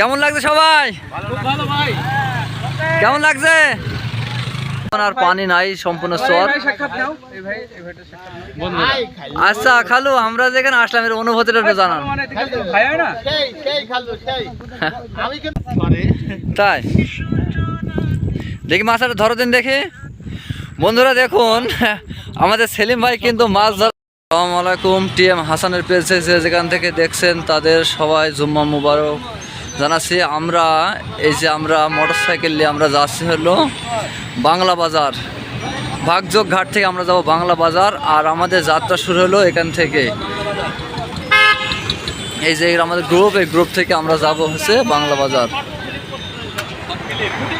কেমন লাগছে সবাই? কেমন লাগছে? আর পানি নাই সম্পূর্ণ চর সাক্ষাৎ নাও। এই ভাই এই ভাইটা সাক্ষাৎ নাও। আচ্ছা খালু আমরা যেখানে আসলাম এর অনুভূতিটা একটু জানান। মানে এদিকে তো ভাই না? সেই সেই খালু সেই। আমি কিন্তু তাই। দেখি মাছটা ধরো দিন দেখি। বন্ধুরা দেখুন আমাদের সেলিম ভাই কিন্তু মাছ ধর আসসালামু আলাইকুম। টি এম হাসানের পেজে যে যেখান থেকে দেখছেন তাদের সবাই জুম্মা মুবারক। জানাচ্ছি, আমরা এই যে আমরা মোটর সাইকেল নিয়ে আমরা যাচ্ছি হলো বাংলা বাজার। ভাগযোগ ঘাট থেকে আমরা যাব বাংলা বাজার আর আমাদের যাত্রা শুরু হলো এখান থেকে। এই যে আমাদের গ্রুপ এই গ্রুপ থেকে আমরা যাব হচ্ছে বাংলা বাজার।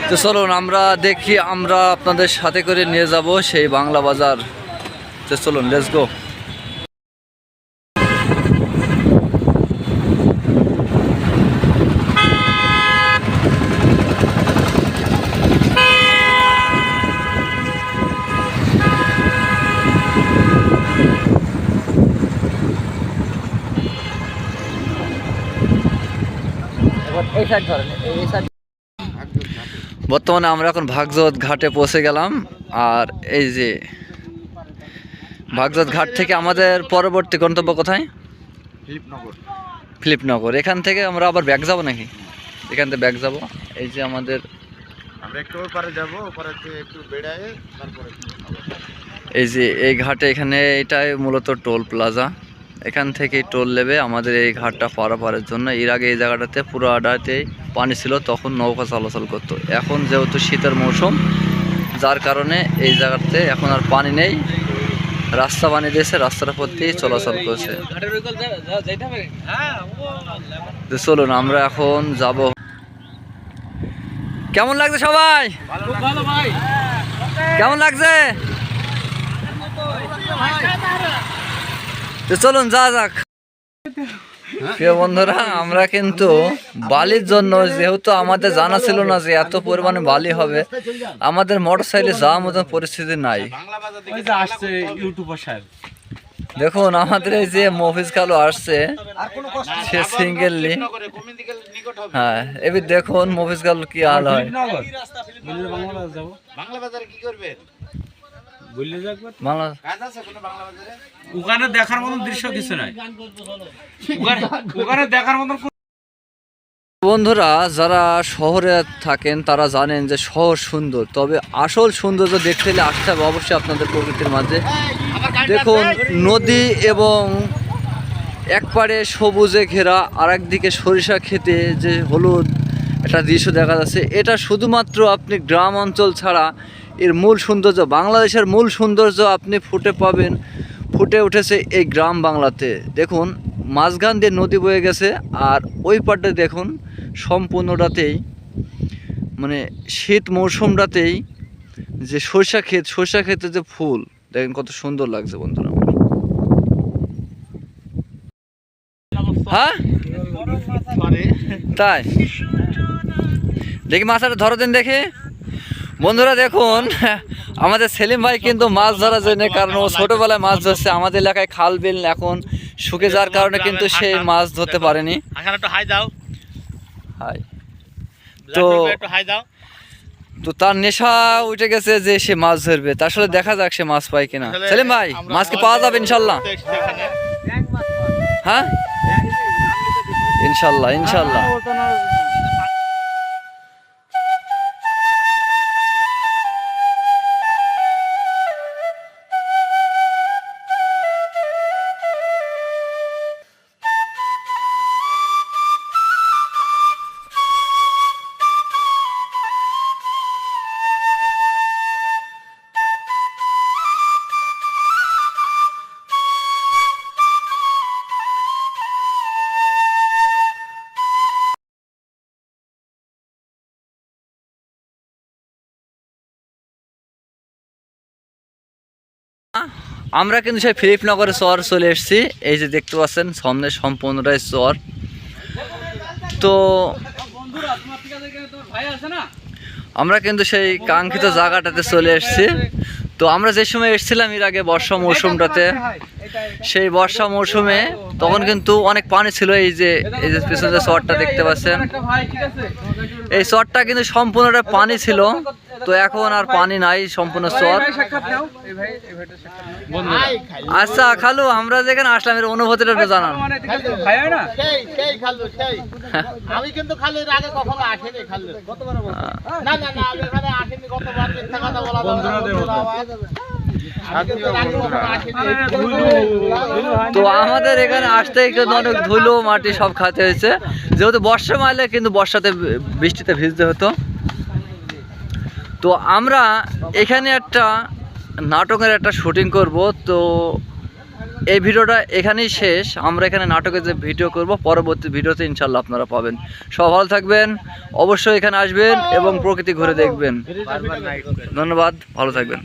তো চলুন, আমরা দেখি, আমরা আপনাদের সাথে করে নিয়ে যাব সেই বাংলা বাজার। তো চলুন লেটস গো বর্তমানে আমরা এখন ভাগজত ঘাটে পৌঁছে গেলাম আর এই যে ভাগজত ঘাট থেকে আমাদের পরবর্তী গন্তব্য কোথায়? ফিলিপনগর। ফিলিপনগর। এখান থেকে আমরা আবার ব্যাগ যাব নাকি? এখান থেকে ব্যাগ যাব। এই যে আমাদের আমরা একটু ওপারে যাব ওপারে একটু বেড়ায় তারপরে এই যে এই ঘাটে এখানে এটাই মূলত টোল প্লাজা। এখান থেকে টোল নেবে আমাদের এই ঘাটটা পারাপারের জন্য। এর আগে এই জায়গাটাতে পুরো আডাতেই পানি ছিল তখন নৌকা চলাচল করতো। এখন যেহেতু শীতের মৌসুম যার কারণে এই জায়গাতে এখন আর পানি নেই। রাস্তা বানিয়ে দিয়েছে রাস্তার উপর দিয়ে চলাচল করছে। চলুন আমরা এখন যাব। কেমন লাগছে সবাই? কেমন লাগছে। তো চলুন যা যাক। প্রিয় বন্ধুরা আমরা কিন্তু বালির জন্য যেহেতু আমাদের জানা ছিল না যে এত পরিমাণে বালি হবে আমাদের মোটর সাইকেলে যাওয়ার মতন পরিস্থিতি নাই। বাংলা বাজার ওই যে আসছে ইউটিউবার সাহেব। দেখুন আমাদের এই যে মফিজ কালো আসছে সে সিঙ্গেললি হ্যাঁ এবার দেখুন মফিজ কালো কি হাল হয়। বাংলা বাংলা বাজারে কি করবে বললে বাংলা কাজ আছে কোনো বাংলা বাজারে ওখানে দেখার মতন দৃশ্য কিছু নাই। ওখানে ওখানে দেখার মতন বন্ধুরা যারা শহরে থাকেন তারা জানেন যে শহর সুন্দর। তবে আসল সৌন্দর্য দেখতে হলে আসতে হবে অবশ্যই আপনাদের প্রকৃতির মাঝে। দেখুন নদী এবং একপারে সবুজে ঘেরা আর একদিকে সরিষা খেতে যে হলুদ একটা দৃশ্য দেখা যাচ্ছে। এটা শুধুমাত্র আপনি গ্রাম অঞ্চল ছাড়া এর মূল সৌন্দর্য বাংলাদেশের মূল সৌন্দর্য আপনি ফুটে পাবেন ফুটে উঠেছে এই গ্রাম বাংলাতে। দেখুন মাঝখান দিয়ে নদী বয়ে গেছে আর ওই পাটে দেখুন সম্পূর্ণটাতেই মানে শীত মৌসুমটাতেই যে সরষা ক্ষেত সরষা ক্ষেতে যে ফুল দেখেন কত সুন্দর লাগছে বন্ধুরা। হ্যাঁ? তাই? দেখি মাছটা ধরো দিন দেখি। বন্ধুরা দেখুন আমাদের সেলিম ভাই কিন্তু মাছ ধরার জন্য কারণ ও ছোটবেলায় মাছ ধরছে আমাদের এলাকায় খাল বিল এখন শুকে যাওয়ার কারণে কিন্তু সে মাছ ধরতে পারেনি। হাই দাও। হাই। তো একটু হাই দাও। তো তার নেশা উঠে গেছে যে সে মাছ ধরবে তার সাথে দেখা যাক সে মাছ পায় কিনা। সেলিম ভাই মাছ কি পাওয়া যাবে ইনশাল্লাহ? হ্যাঁ? ইনশাল্লাহ ইনশাল্লাহ। আমরা কিন্তু সেই ফিলিপনগরের চর চলে এসেছি। এই যে দেখতে পাচ্ছেন, সামনে সম্পূর্ণটাই চর। তো আমরা কিন্তু সেই কাঙ্ক্ষিত জায়গাটাতে চলে এসেছি। তো আমরা যে সময় এসেছিলাম এর আগে বর্ষা মৌসুমটাতে, সেই বর্ষা মৌসুমে তখন কিন্তু অনেক পানি ছিল। এই যে এই যে পিছনে চরটা দেখতে পাচ্ছেন, এই চরটা কিন্তু সম্পূর্ণটা পানি ছিল। তো এখন আর পানি নাই সম্পূর্ণ চর। আচ্ছা খালু আমরা যেখানে আসলাম এর অনুভূতিটা একটু জানান। আমি কিন্তু খালু এর আগে কখনো আসিনি খালু। না না না আমি এখানে আসিনি মিথ্যা কথা বলা। তো আমাদের এখানে আসতে কিন্তু অনেক ধুলো মাটি সব খাতে হয়েছে। যেহেতু বর্ষা মাইলে কিন্তু বর্ষাতে বৃষ্টিতে ভিজতে হতো। তো আমরা এখানে একটা নাটকের একটা শুটিং করব। তো এই ভিডিওটা এখানেই শেষ। আমরা এখানে নাটকের যে ভিডিও করব পরবর্তী ভিডিওতে ইনশাল্লাহ আপনারা পাবেন। সব ভালো থাকবেন অবশ্যই এখানে আসবেন এবং প্রকৃতি ঘুরে দেখবেন। ধন্যবাদ ভালো থাকবেন।